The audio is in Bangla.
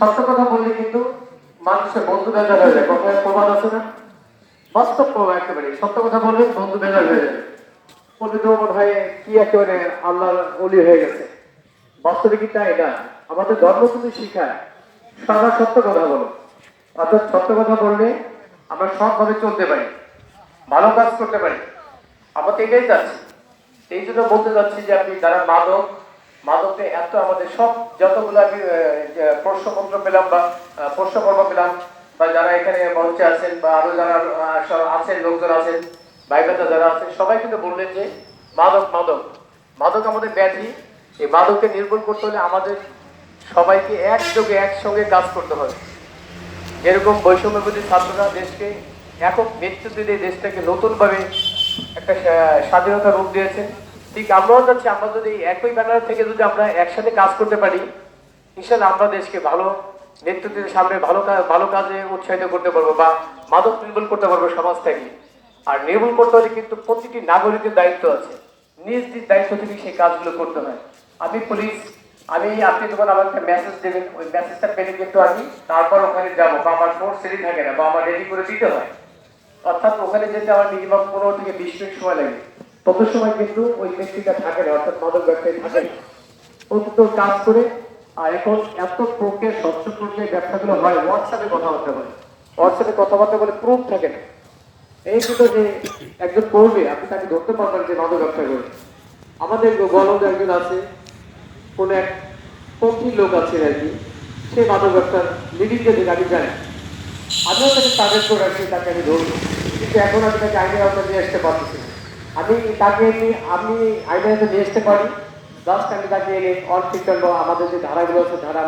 সত্য কথা বললে কিন্তু মানুষের বন্ধু বেজার হয়ে যায়। কথায় প্রমাণ আছে না? বাস্তব প্রমাণ একেবারে সত্য কথা বললে বন্ধু বেজার হয়ে যায়। তো মনে হয় কি একেবারে আল্লাহর অলি হয়ে গেছে? বাস্তবে কি তাই? না। আমাদের ধর্ম কিন্তু শিখায়। সদা সত্য কথা বলো। অর্থাৎ সত্য কথা বললে আমরা সৎভাবে চলতে পারি। ভালো কাজ করতে পারি। আমরা তো এটাই চাচ্ছি। এই জন্য বলতে চাচ্ছি যে আপনি যারা মাদক মাদকে এত আমাদের সব যতগুলো প্রশ্নপত্র পেলাম বা প্রশ্নপর্ব পেলাম, বা যারা এখানে মঞ্চে আছেন বা আরও যারা আছেন, লোকজন আছেন, ভাই বেটা যারা আছেন, সবাই কিন্তু বললেন যে মাদক মাদক মাদক আমাদের ব্যাধি। এই মাদককে নির্মূল করতে হলে আমাদের সবাইকে একযোগে, একসঙ্গে কাজ করতে হবে যেরকম বৈষম্যবাদী ছাত্ররা দেশকে একক নেতৃত্ব দিয়ে দেশটাকে নতুনভাবে একটা স্বাধীনতা রূপ দিয়েছেন ঠিক, আমরাও চাচ্ছি, আমরা যদি একই ব্যানার থেকে যদি আমরা একসাথে কাজ করতে পারি ইনশাল্লাহ আমরা দেশকে ভালো নেতৃত্বের সামনে ভালো ভালো কাজে উৎসাহিত করতে পারব বা মাদক নির্মূল করতে পারব সমাজ থেকে আর নির্মূল করতে হলে কিন্তু প্রতিটি নাগরিকের দায়িত্ব আছে। নিজ নিজ দায়িত্ব থেকে সেই কাজগুলো করতে হয়। আমি পুলিশ, আমি, আপনি যখন আমার একটা মেসেজ দেবেন, ওই মেসেজটা পেলে কিন্তু আমি তারপর ওখানে যাব বা আমার ফোন সেরি থাকে না বা আমার রেডি করে দিতে হয়। অর্থাৎ ওখানে যেতে আমার মিনিমাম পনেরো থেকে বিশ মিনিট সময় লাগে। তত সময় কিন্তু ওই ব্যক্তিটা থাকে না, অর্থাৎ মাদক ব্যবসায়ী থাকে না। ও কাজ করে, আর এখন এত প্রক্রিয়া স্বচ্ছ প্রক্রিয়া ব্যবসাগুলো হয় হোয়াটসঅ্যাপে কথাবার্তা বলে। হোয়াটসঅ্যাপে কথাবার্তা বলে প্রুফ থাকে না। এই কিন্তু যে একজন করবে আপনি তাকে ধরতে পারবেন যে মাদক ব্যবসা করে আমাদের গলদ একজন আছে, কোন এক পক্ষী লোক আছে আর কি, সে মাদক ব্যবসার লিডিং যে গাড়ি যায় আমিও তাকে টার্গেট করে রাখছি, তাকে আমি ধরবো। কিন্তু এখন আমি তাকে আইনের আওতায় নিয়ে আসতে পারতেছি না। আমি তাকে এনে আমি আইনের নিয়ে আসতে পারি জাস্ট আমি তাকে এনে আমাদের যে ধারাগুলো আছে, ধারা